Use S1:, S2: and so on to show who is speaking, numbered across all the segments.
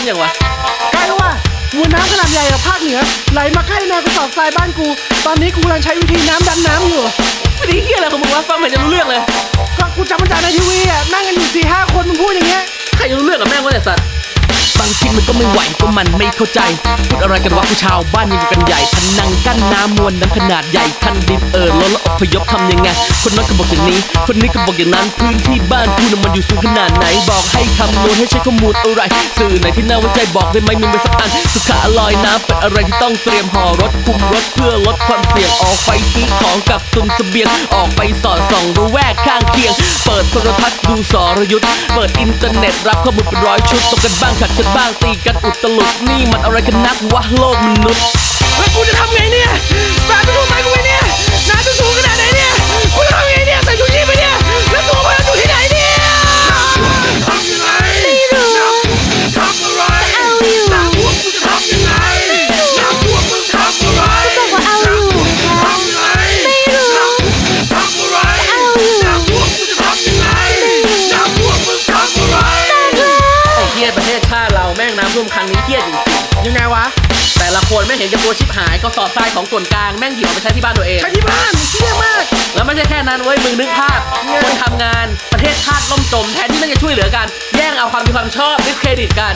S1: มอย่างวะ
S2: ใกล้แล้วว่ะมวลน้ำขนาดใหญ่จากภาคเหนือ ไหลมาใกล้แนวกระสอบทรายบ้านกู ตอนนี้กูกำลังใช้วิธีน้ำดันน้ำอยู่
S1: ไม่ได้เฮี้ยอะไรของมึงวะฟังไม่จะรู้เรื่องเลย
S2: ก็กูจำมาจากในทีวีอะนั่งกันอยู่สี่ห้าคนมึงพูดอย่างเงี้ย
S1: ใครจะรู้เรื่องกับแม่งวะเนี่ยสัตว์ บางทีมันก็ไม่ไหวก็มันไม่เข้าใจ พูดอะไรกันวะผู้ชาวบ้านยังกันใหญ่พนังกั้นน้ำมวลน้ำขนาดใหญ่คันดินเอ่อล้นแล้วอพยพทำยังไง คนนั้นก็บอกอย่างนี้ คนนี้ก็บอกอย่างนั้น พื้นที่บ้านกูน่ะมันอยู่สูงขนาดไหน บอกให้คำนวณให้ใช้ข้อมูลอะไร สื่อไหนที่น่าไว้ใจบอกได้ไหมมีไหมสักอัน สุขาลอยน้ำเป็นอะไรที่ต้องเตรียมห่อรถคุมรถเพื่อลดความเสี่ยงออกไปซื้อของกับตุนเสบียงออกไปสอดส่องระแวกข้างเคียง เปิดโทรทัศน์ดูสรยุทธ์เปิดอินเทอร์เน็ตรับข้อมูลเป็นร้อยชุดตกกันบ้างขัดกันบ้างตีกันอุตลุดนี่มันอะไรกันนักวะโลกมนุษย์
S2: แล้วกูจะทำไงเนี่ย แม่งน้ำท่
S3: วม
S1: ครั้งนี้เฮียจริง
S2: ยังไงวะ
S1: ๆแต่ละคนแม่งเห็นกับตัวชิบหายก็สอบทรายของส่วนกลางแม่งหยิบเอาไปใช้ที่บ้านตัวเอง
S2: ใช้ที่บ้านเชี่ยมาก
S1: แล้วไม่ใช่แค่นั้นเว้ยมึงนึกภาพคนทำงานประเทศชาติล่มจมแทนที่มันจะช่วยเหลือกัน แย่งเอาความดีความชอบดิสเครดิตกัน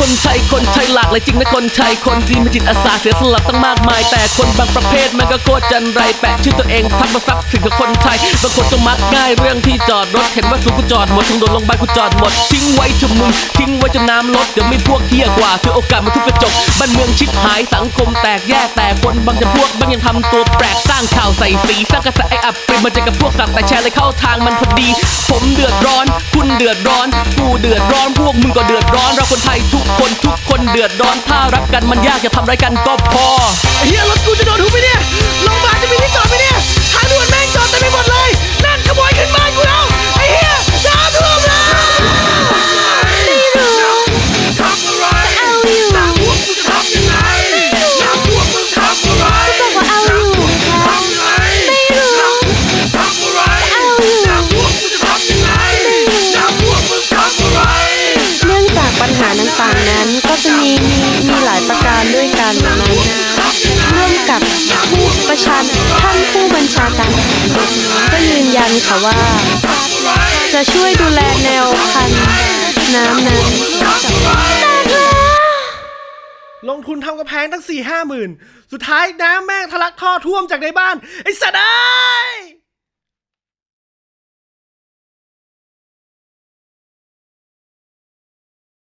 S1: คนไทยคนไทยหลากหลายจริงนะคนไทยคนดีมีจิตอาสาเสียสละตั้งมากมาย แต่คนบางประเภทมันก็โคตรจันไรแปะชื่อตัวเองทักมาซับถึงกับคนไทยบางคนก็มักง่ายเรื่องที่จอดรถเห็นว่าสูงกูจอดหมดทางโดนลงบ้านกูจอดหมดทิ้งไว้เถอะมึงทิ้งไว้จนน้ำลดเดี๋ยวไม่พวกเฮียกว่าถือโอกาสมาทุบกระจกบ้านเมืองชิบหายสังคมแตกแยกแต่คนบางจะพวกบางยังทำตัวแปลกสร้างข่าวใส่สีสร้างกระแสไออับปริมาเจอกับพวกสัตว์แต่แชร์เลยเข้าทางมันพอดี ผมเดือดร้อน คุณเดือดร้อนกูเดือดร้อนพวกมึงก็เดือดร้อนเราคนไทยทุกคนทุกคนเดือดร้อนถ้ารักกันมันยากจะทำไรกันก็พอ
S2: หาต่า
S3: ง
S4: ๆนั้นก็จะมีมีมีหลายประการด้วยกันนะร่วมกับผู้ประชันท่านผู้บัญชาการก็ยืนยันค่ะว่า จะช่วยดูแลแนวคันน้ำนั้น
S2: ลงทุนทำกระแพงตั้งสี่ห้าหมื่น สุดท้ายน้ำแม่งทะลักท่อท่วมจากในบ้าน ไอ้สัตว์เอ้